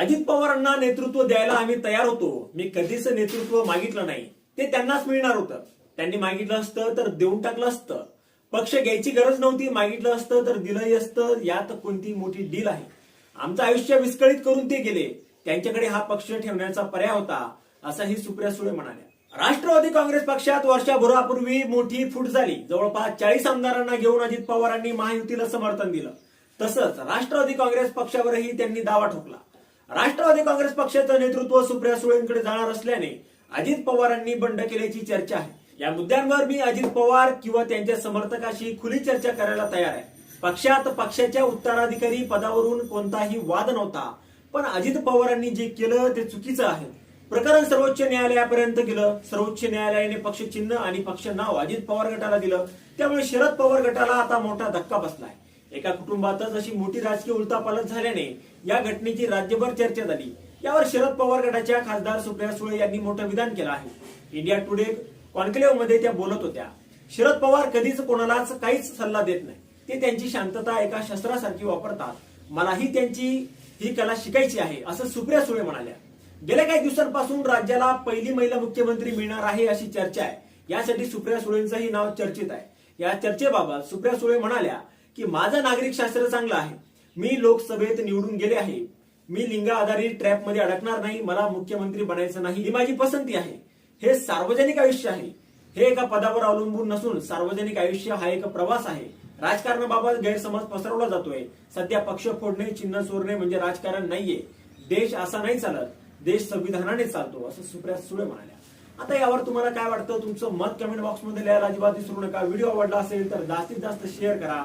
अजित पवारांना नेतृत्व द्यायला आम्ही तयार होतो. मी कधीच नेतृत्व मागितलं नाही. ते त्यांनाच मिळणार होतं. त्यांनी मागितलं असतं तर देऊन टाकलं असतं. पक्ष घ्यायची गरज नव्हती मागितलं असतं तर दिलंही असतं. यात कोणती मोठी डील आहे? आमचं आयुष्य विस्कळीत करून ते गेले. त्यांच्याकडे हा पक्ष ठेवण्याचा पर्याय होता असंही सुप्रिया सुळे म्हणाल्या. राष्ट्रवादी काँग्रेस पक्षात वर्षभरापूर्वी मोठी फूट झाली. जवळपास चाळीस आमदारांना घेऊन अजित पवारांनी महायुतीला समर्थन दिलं. तसंच राष्ट्रवादी काँग्रेस पक्षावरही त्यांनी दावा ठोकला. राष्ट्रवादी काँग्रेस पक्षाचं नेतृत्व सुप्रिया सुळेंकडे जाणार असल्याने अजित पवारांनी बंड केल्याची चर्चा आहे. या मुद्द्यांवर मी अजित पवार किंवा त्यांच्या समर्थकाशी खुली चर्चा करायला तयार आहे. पक्षात पक्षाच्या उत्तराधिकारी पदावरून कोणताही वाद नव्हता पण अजित पवारांनी जे केलं ते चुकीचं आहे. प्रकरण सर्वोच्च न्यायालयापर्यंत गेलं. सर्वोच्च न्यायालयाने पक्ष चिन्ह आणि पक्ष नाव अजित पवार गटाला दिलं. त्यामुळे शरद पवार गटाला आता मोठा धक्का बसलाय. एका कुटुंबातच अशी मोठी राजकीय उलथापालट झाल्याने या घटनेची राज्यभर चर्चा झाली यावर शरद पवार गटाच्या खासदार सुप्रिया सुळे यांनी मोठं विधान केलं आहे. इंडिया टुडे कॉन्क्लेव्हमध्ये त्या बोलत होत्या. शरद पवार कधीच कोणालाच काहीच सल्ला देत नाही. ते त्यांची शांतता एका शस्त्रासारखी वापरतात. मलाही त्यांची ही कला शिकायची आहे असं सुप्रिया सुळे म्हणाल्या. गेल्या काही दिवसांपासून राज्याला पहिली महिला मुख्यमंत्री मिळणार आहे अशी चर्चा आहे. यासाठी सुप्रिया सुळेंचंही नाव चर्चेत आहे. या चर्चेबाबत सुप्रिया सुळे म्हणाल्या की माझं नागरिक शास्त्र चांगलं आहे. मी लोकसभेत निवडून गेले आहे. मी लिंग आधारित ट्रॅपमध्ये अडकणार नाही. मला मुख्यमंत्री बनायचं नाही. ही माझी पसंती आहे. हे सार्वजनिक आयुष्य आहे. हे एका पदावर अवलंबून नसून सार्वजनिक आयुष्य हा एक प्रवास आहे. राजकारणाबाबत गैरसमज पसरवला जातोय. सध्या पक्ष फोडणे चिन्ह चोरणे म्हणजे राजकारण नाहीये. देश असा नाही चालत. देश संविधानाने चालतो असं सुप्रिया सुळे म्हणाल्या. आता यावर तुम्हाला काय वाटतं? तुमचं मत कमेंट बॉक्समध्ये लिहायला अजिबात विसरू नका. व्हिडिओ आवडला असेल तर जास्तीत जास्त शेअर करा.